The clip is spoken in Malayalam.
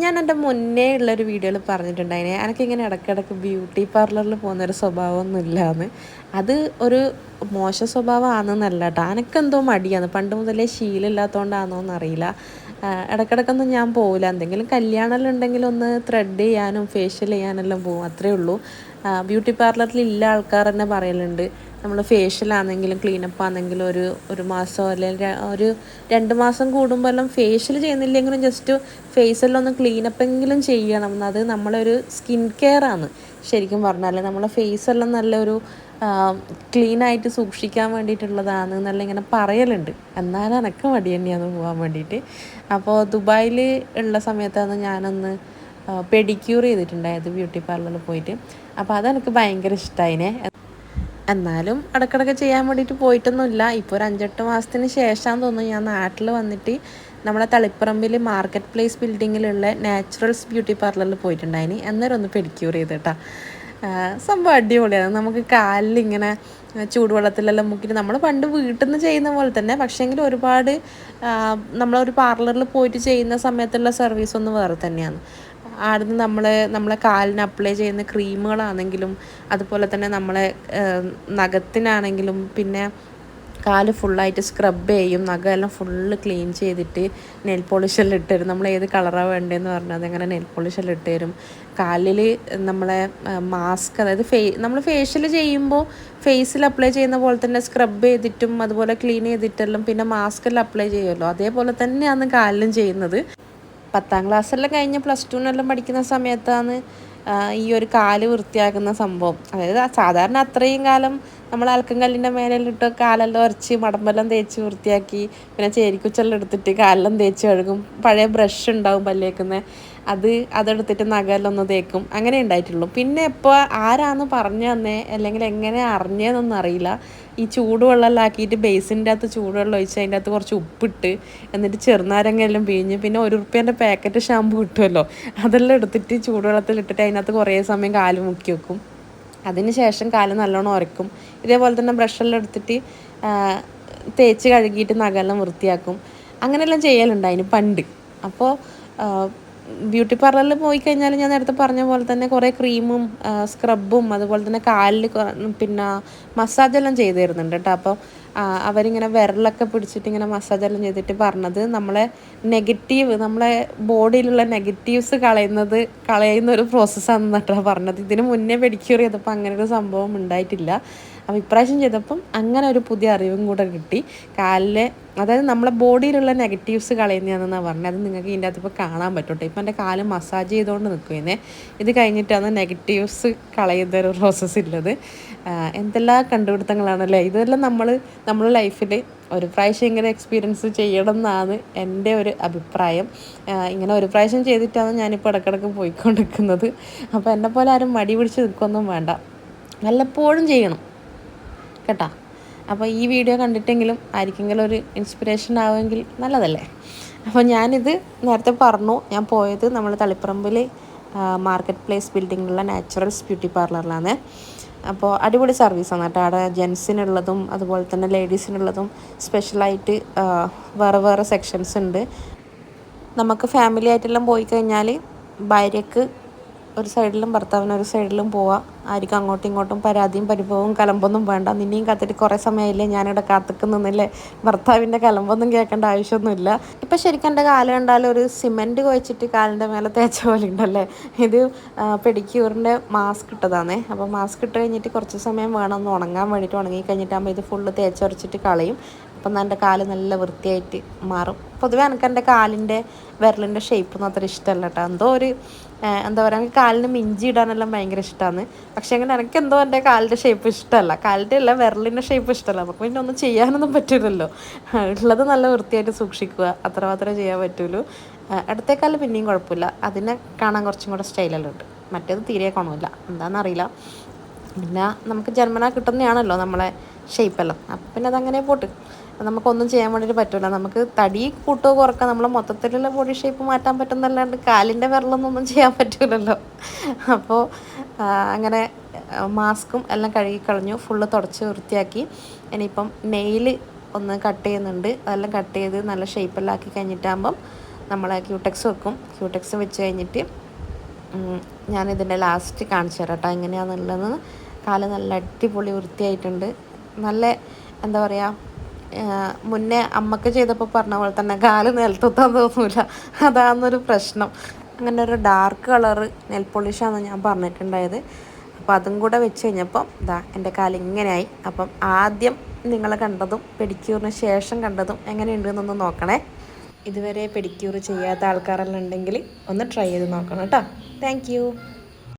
ഞാൻ എന്റെ മുന്നേ ഉള്ളൊരു വീഡിയോയിൽ പറഞ്ഞിട്ടുണ്ടായിനെ. എനിക്കിങ്ങനെ ഇടയ്ക്കിടയ്ക്ക് ബ്യൂട്ടി പാർലറിൽ പോകുന്നൊരു സ്വഭാവമൊന്നും ഇല്ലയെന്ന് അത് ഒരു മോശ സ്വഭാവമാണെന്നല്ല കേട്ടോ എനിക്കെന്തോ മടിയാണ്. പണ്ട് മുതലേ ശീലമില്ലാത്തതുകൊണ്ടാണോ എന്നറിയില്ല ഇടയ്ക്കിടയ്ക്കൊന്നും ഞാൻ പോവില്ല. എന്തെങ്കിലും കല്യാണമെല്ലാം ഉണ്ടെങ്കിൽ ഒന്ന് ത്രെഡ് ചെയ്യാനും ഫേഷ്യൽ ചെയ്യാനെല്ലാം പോകും. അത്രേ ഉള്ളൂ ബ്യൂട്ടി പാർലറിൽ ഇല്ല ആൾക്കാർ തന്നെ പറയലുണ്ട്. നമ്മൾ ഫേഷ്യലാണെങ്കിലും ക്ലീനപ്പ് ആണെങ്കിലും ഒരു ഒരു മാസം അല്ലെങ്കിൽ ഒരു രണ്ട് മാസം കൂടുമ്പോൾ എല്ലാം ഫേഷ്യൽ ചെയ്യുന്നില്ലെങ്കിലും ജസ്റ്റ് ഫേസെല്ലാം ഒന്ന് ക്ലീനപ്പെങ്കിലും ചെയ്യണം. അത് നമ്മളൊരു സ്കിൻ കെയർ ആണ്. ശരിക്കും പറഞ്ഞാൽ നമ്മളെ ഫേസെല്ലാം നല്ലൊരു ക്ലീനായിട്ട് സൂക്ഷിക്കാൻ വേണ്ടിയിട്ടുള്ളതാണ് എന്നല്ല ഇങ്ങനെ പറയലുണ്ട്. എന്നാലും എനക്ക് മടി തന്നെയാണ് പോകാൻ വേണ്ടിയിട്ട്. അപ്പോൾ ദുബായിൽ ഉള്ള സമയത്താണ് ഞാനൊന്ന് പെഡിക്യൂർ ചെയ്തിട്ടുണ്ടായത് ബ്യൂട്ടി പാർലറിൽ പോയിട്ട്. അപ്പോൾ അതെനിക്ക് ഭയങ്കര ഇഷ്ടമായിനെ എന്നാലും ഇടയ്ക്കിടയ്ക്ക് ചെയ്യാൻ വേണ്ടിയിട്ട് പോയിട്ടൊന്നുമില്ല. ഇപ്പോൾ ഒരു അഞ്ചെട്ട് മാസത്തിന് ശേഷമാണെന്ന് തോന്നുന്നു ഞാൻ നാട്ടിൽ വന്നിട്ട് നമ്മുടെ തളിപ്പറമ്പിൽ മാർക്കറ്റ് പ്ലേസ് ബിൽഡിങ്ങിലുള്ള നാച്ചുറൽസ് ബ്യൂട്ടി പാർലറിൽ പോയിട്ടുണ്ടായിന്. അന്നേരം ഒന്ന് പെഡിക്യൂർ ചെയ്തിട്ടാ. സംഭവം അടിപൊളിയാണ്. നമുക്ക് കാലിൽ ഇങ്ങനെ ചൂടുവെള്ളത്തിലെല്ലാം മുക്കിയിട്ട് നമ്മൾ പണ്ട് വീട്ടിൽ നിന്ന് ചെയ്യുന്ന പോലെ തന്നെ പക്ഷേങ്കിൽ ഒരുപാട് നമ്മളൊരു പാർലറിൽ പോയിട്ട് ചെയ്യുന്ന സമയത്തുള്ള സർവീസ് ഒന്ന് വേറെ തന്നെയാണ്. ആടുന്ന് നമ്മൾ നമ്മളെ കാലിന് അപ്ലൈ ചെയ്യുന്ന ക്രീമുകളാണെങ്കിലും അതുപോലെ തന്നെ നമ്മളെ നഖത്തിനാണെങ്കിലും പിന്നെ കാൽ ഫുള്ളായിട്ട് സ്ക്രബ് ചെയ്യും. നഖമെല്ലാം ഫുള്ള് ക്ലീൻ ചെയ്തിട്ട് നെയിൽ പോളിഷെല്ലാം ഇട്ട് തരും. നമ്മൾ ഏത് കളറാണ് വേണ്ടതെന്ന് പറഞ്ഞാൽ അതങ്ങനെ നെയിൽ പോളിഷെല്ലാം ഇട്ട് തരും. കാലിൽ നമ്മളെ മാസ്ക് അതായത് ഫേ നമ്മൾ ഫേഷ്യൽ ചെയ്യുമ്പോൾ ഫേസിൽ അപ്ലൈ ചെയ്യുന്ന പോലെ തന്നെ സ്ക്രബ് ചെയ്തിട്ടും അതുപോലെ ക്ലീൻ ചെയ്തിട്ടെല്ലാം പിന്നെ മാസ്കെല്ലാം അപ്ലൈ ചെയ്യുമല്ലോ അതേപോലെ തന്നെയാണ് കാലിലും ചെയ്യുന്നത്. പത്താം ക്ലാസ്സെല്ലാം കഴിഞ്ഞ് പ്ലസ് ടുവിനെല്ലാം പഠിക്കുന്ന സമയത്താണ് ഈ ഒരു കാൽ വൃത്തിയാക്കുന്ന സംഭവം. അതായത് സാധാരണ അത്രയും കാലം നമ്മൾ അലക്കം കല്ലിന്റെ മേലിട്ട് കാലെല്ലാം ഉരച്ച് മടമ്പെല്ലാം തേച്ച് വൃത്തിയാക്കി. പിന്നെ ചേരിക്കുച്ചെല്ലാം എടുത്തിട്ട് കാലെല്ലാം തേച്ച് കഴുകും. പഴയ ബ്രഷ് ഉണ്ടാവും പല്ലേക്കുന്നത് അത് അതെടുത്തിട്ട് നഖമെല്ലാം ഒന്ന് തേക്കും. അങ്ങനെ ഉണ്ടായിട്ടുള്ളൂ. പിന്നെ ഇപ്പോൾ ആരാന്ന് പറഞ്ഞു തന്നെ? അല്ലെങ്കിൽ എങ്ങനെ അറിഞ്ഞതെന്നൊന്നും അറിയില്ല. ഈ ചൂടുവെള്ളമെല്ലാം ആക്കിയിട്ട് ബേസിന്റെ അകത്ത് ചൂടുവെള്ളം ഒഴിച്ച് അതിന്റെ അകത്ത് കുറച്ച് ഉപ്പിട്ട് എന്നിട്ട് ചെറുനാരങ്ങയെല്ലാം പിഴിഞ്ഞ് പിന്നെ ഒരു ഉറുപ്പ്യന്റെ പാക്കറ്റ് ഷാമ്പു കിട്ടുമല്ലോ? അതെല്ലാം എടുത്തിട്ട് ചൂടുവെള്ളത്തിൽ ഇട്ടിട്ട് അതിനകത്ത് കുറേ സമയം കാൽ മുക്കി വെക്കും. അതിന് ശേഷം കാൽ നല്ലോണം ഉരക്കും ഇതേപോലെ തന്നെ ബ്രഷെല്ലാം എടുത്തിട്ട് തേച്ച് കഴുകിയിട്ട് നഖമെല്ലാം വൃത്തിയാക്കും. അങ്ങനെയെല്ലാം ചെയ്യലുണ്ടായിന് പണ്ട്. അപ്പോൾ ബ്യൂട്ടി പാർലറിൽ പോയി കഴിഞ്ഞാൽ ഞാൻ നേരത്തെ പറഞ്ഞ പോലെ തന്നെ കുറേ ക്രീമും സ്ക്രബും അതുപോലെ തന്നെ കാലിൽ പിന്നെ മസാജെല്ലാം ചെയ്തു തരുന്നുണ്ട് കേട്ടോ. അപ്പോൾ അവരിങ്ങനെ വിരലൊക്കെ പിടിച്ചിട്ട് ഇങ്ങനെ മസാജെല്ലാം ചെയ്തിട്ട് പറഞ്ഞത് നമ്മളെ നെഗറ്റീവ് നമ്മളെ ബോഡിയിലുള്ള നെഗറ്റീവ്സ് കളയുന്നത് കളയുന്ന ഒരു പ്രോസസ്സാണെന്ന് കേട്ടോ പറഞ്ഞത്. ഇതിന് മുന്നേ പെഡിക്യൂർ ചെയ്തപ്പോൾ അങ്ങനെ ഒരു സംഭവം ഉണ്ടായിട്ടില്ല. അപ്പോൾ ഇപ്രാവശ്യം ചെയ്തപ്പം അങ്ങനെ ഒരു പുതിയ അറിവും കൂടെ കിട്ടി. കാലിലെ അതായത് നമ്മുടെ ബോഡിയിലുള്ള നെഗറ്റീവ്സ് കളയുന്നതാണെന്നാണ് പറഞ്ഞത്. അത് നിങ്ങൾക്ക് ഇതിന്റെ അകത്ത് ഇപ്പോൾ കാണാൻ പറ്റും ഇപ്പം എന്റെ കാൽ മസാജ് ചെയ്തുകൊണ്ട് നിൽക്കുന്നേ ഇത് കഴിഞ്ഞിട്ടാണ് നെഗറ്റീവ്സ് കളയുന്ന ഒരു പ്രോസസ്സ് ഉള്ളത്. എന്തെല്ലാം കണ്ടുപിടുത്തങ്ങളാണല്ലേ? ഇതെല്ലാം നമ്മൾ നമ്മുടെ ലൈഫിൽ ഒരു പ്രാവശ്യം ഇങ്ങനെ എക്സ്പീരിയൻസ് ചെയ്യണം എന്നാണ് എന്റെ ഒരു അഭിപ്രായം. ഇങ്ങനെ ഒരു പ്രാവശ്യം ചെയ്തിട്ടാണ് ഞാനിപ്പോൾ ഇടക്കിടക്ക് പോയിക്കൊണ്ടിരിക്കുന്നത്. അപ്പോൾ എന്നെ പോലെ ആരും മടി പിടിച്ച് നിൽക്കൊന്നും വേണ്ട. വല്ലപ്പോഴും ചെയ്യണം. കേട്ടോ. അപ്പോൾ ഈ വീഡിയോ കണ്ടിട്ടെങ്കിലും ആർക്കെങ്കിലും ഒരു ഇൻസ്പിറേഷൻ ആവുമെങ്കിൽ നല്ലതല്ലേ? അപ്പോൾ ഞാനിത് നേരത്തെ പറഞ്ഞു ഞാൻ പോയത് നമ്മൾ തളിപ്പറമ്പിൽ മാർക്കറ്റ് പ്ലേസ് ബിൽഡിങ്ങിലുള്ള നാച്ചുറൽസ് ബ്യൂട്ടി പാർലറിലാണ് അപ്പോൾ അടിപൊളി സർവീസാണ് കേട്ടോ. അവിടെ ജെൻസിനുള്ളതും അതുപോലെ തന്നെ ലേഡീസിനുള്ളതും സ്പെഷ്യലായിട്ട് വേറെ വേറെ സെക്ഷൻസ് ഉണ്ട്. നമുക്ക് ഫാമിലി ആയിട്ടെല്ലാം പോയി കഴിഞ്ഞാൽ ഭാര്യയ്ക്ക് ഒരു സൈഡിലും ഭർത്താവിന് ഒരു സൈഡിലും പോവാം. ആർക്കും അങ്ങോട്ടും ഇങ്ങോട്ടും പരാതിയും പരിഭവവും കലമ്പൊന്നും വേണ്ട. നിന്നെയും കാത്തിട്ട് കുറേ സമയമില്ലേ ഞാനിവിടെ കാത്തിക്കുന്നില്ലേ ഭർത്താവിന്റെ കലമ്പൊന്നും കേൾക്കേണ്ട ആവശ്യമൊന്നുമില്ല. ഇപ്പം ശരിക്കും എന്റെ കാൽ കണ്ടാൽ ഒരു സിമെന്റ് കുഴച്ചിട്ട് കാലിന്റെ മേലെ തേച്ച പോലെ ഉണ്ടല്ലേ? ഇത് പെഡിക്യൂറിന്റെ മാസ്ക് ഇട്ടതാണേ. അപ്പോൾ മാസ്ക് ഇട്ട് കഴിഞ്ഞിട്ട് കുറച്ച് സമയം വേണം ഒന്ന് ഉണങ്ങാൻ വേണ്ടിയിട്ട് ഉണങ്ങി കഴിഞ്ഞിട്ടാകുമ്പോൾ ഇത് ഫുള്ള് തേച്ചൊരച്ചിട്ട് കളയും. അപ്പം എന്റെ കാൽ നല്ല വൃത്തിയായിട്ട് മാറും. പൊതുവേ എനിക്ക് എന്റെ കാലിന്റെ വിരലിന്റെ ഷേപ്പൊന്നും അത്ര ഇഷ്ടമല്ല കേട്ടോ. എന്തോ ഒരു എന്താ പറയുക എനിക്ക് കാലിന് മിഞ്ചി ഇടാനെല്ലാം ഭയങ്കര ഇഷ്ടമാണ് പക്ഷേ അങ്ങനെ എനിക്ക് എന്തോ എന്റെ കാലിന്റെ ഷേപ്പ് ഇഷ്ടമല്ല. കാലിന്റെ അല്ല വിരലിന്റെ ഷേപ്പ് ഇഷ്ടമല്ല. നമുക്ക് പിന്നെ ഒന്നും ചെയ്യാനൊന്നും പറ്റില്ലല്ലോ ഉള്ളത് നല്ല വൃത്തിയായിട്ട് സൂക്ഷിക്കുക. അത്ര മാത്രമേ ചെയ്യാൻ പറ്റുള്ളൂ ഇടത്തേക്കാൽ പിന്നെയും കുഴപ്പമില്ല. അതിനെ കാണാൻ കുറച്ചും കൂടെ സ്റ്റൈലെല്ലാം ഉണ്ട് മറ്റേത് തീരെ കാണുമില്ല. എന്താണെന്നറിയില്ല. പിന്നെ നമുക്ക് ജന്മന കിട്ടുന്നതാണല്ലോ നമ്മളെ ഷേപ്പെല്ലാം അപ്പം പിന്നെ അതങ്ങനെ പോട്ട്. നമുക്കൊന്നും ചെയ്യാൻ വേണ്ടിയിട്ട് പറ്റില്ല നമുക്ക് തടി കൂട്ടോ കുറയ്ക്കാൻ നമ്മളെ മൊത്തത്തിലുള്ള ബോഡി ഷേപ്പ് മാറ്റാൻ പറ്റുന്നല്ലാണ്ട് കാലിന്റെ വിരലൊന്നും ചെയ്യാൻ പറ്റില്ലല്ലോ അപ്പോൾ അങ്ങനെ മാസ്കും എല്ലാം കഴുകി കളഞ്ഞു ഫുള്ള് തുടച്ച് വൃത്തിയാക്കി. ഇനിയിപ്പം നെയിൽ ഒന്ന് കട്ട് ചെയ്യുന്നുണ്ട്. അതെല്ലാം കട്ട് ചെയ്ത് നല്ല ഷേപ്പെല്ലാം ആക്കി കഴിഞ്ഞിട്ടാകുമ്പം നമ്മൾ ക്യൂടെക്സ് വെക്കും. ക്യൂടെക്സ് വെച്ച് കഴിഞ്ഞിട്ട് ഞാനിതിന്റെ ലാസ്റ്റ് കാണിച്ചു തരാം കേട്ടോ എങ്ങനെയാണെന്നുള്ളത് കാൽ നല്ല അടിപൊളി വൃത്തിയായിട്ടുണ്ട്. നല്ല എന്താ പറയുക മുന്നേ അമ്മയ്ക്ക് ചെയ്തപ്പോൾ പറഞ്ഞ പോലെ തന്നെ കാൽ നിലത്തുത്താൻ തോന്നൂല. അതാന്നൊരു പ്രശ്നം. അങ്ങനെ ഒരു ഡാർക്ക് കളറ് നെൽ പോളിഷാണ് ഞാൻ പറഞ്ഞിട്ടുണ്ടായത്. അപ്പോൾ അതും കൂടെ വെച്ച് കഴിഞ്ഞപ്പം ഇതാ എന്റെ കാൽ ഇങ്ങനെയായി. അപ്പം ആദ്യം നിങ്ങൾ കണ്ടതും പെഡിക്യൂറിന് ശേഷം കണ്ടതും എങ്ങനെയുണ്ട് എന്നൊന്ന് നോക്കണേ. ഇതുവരെ പെഡിക്യൂർ ചെയ്യാത്ത ആൾക്കാരെല്ലാം ഉണ്ടെങ്കിൽ ഒന്ന് ട്രൈ ചെയ്ത് നോക്കണം കേട്ടോ. താങ്ക്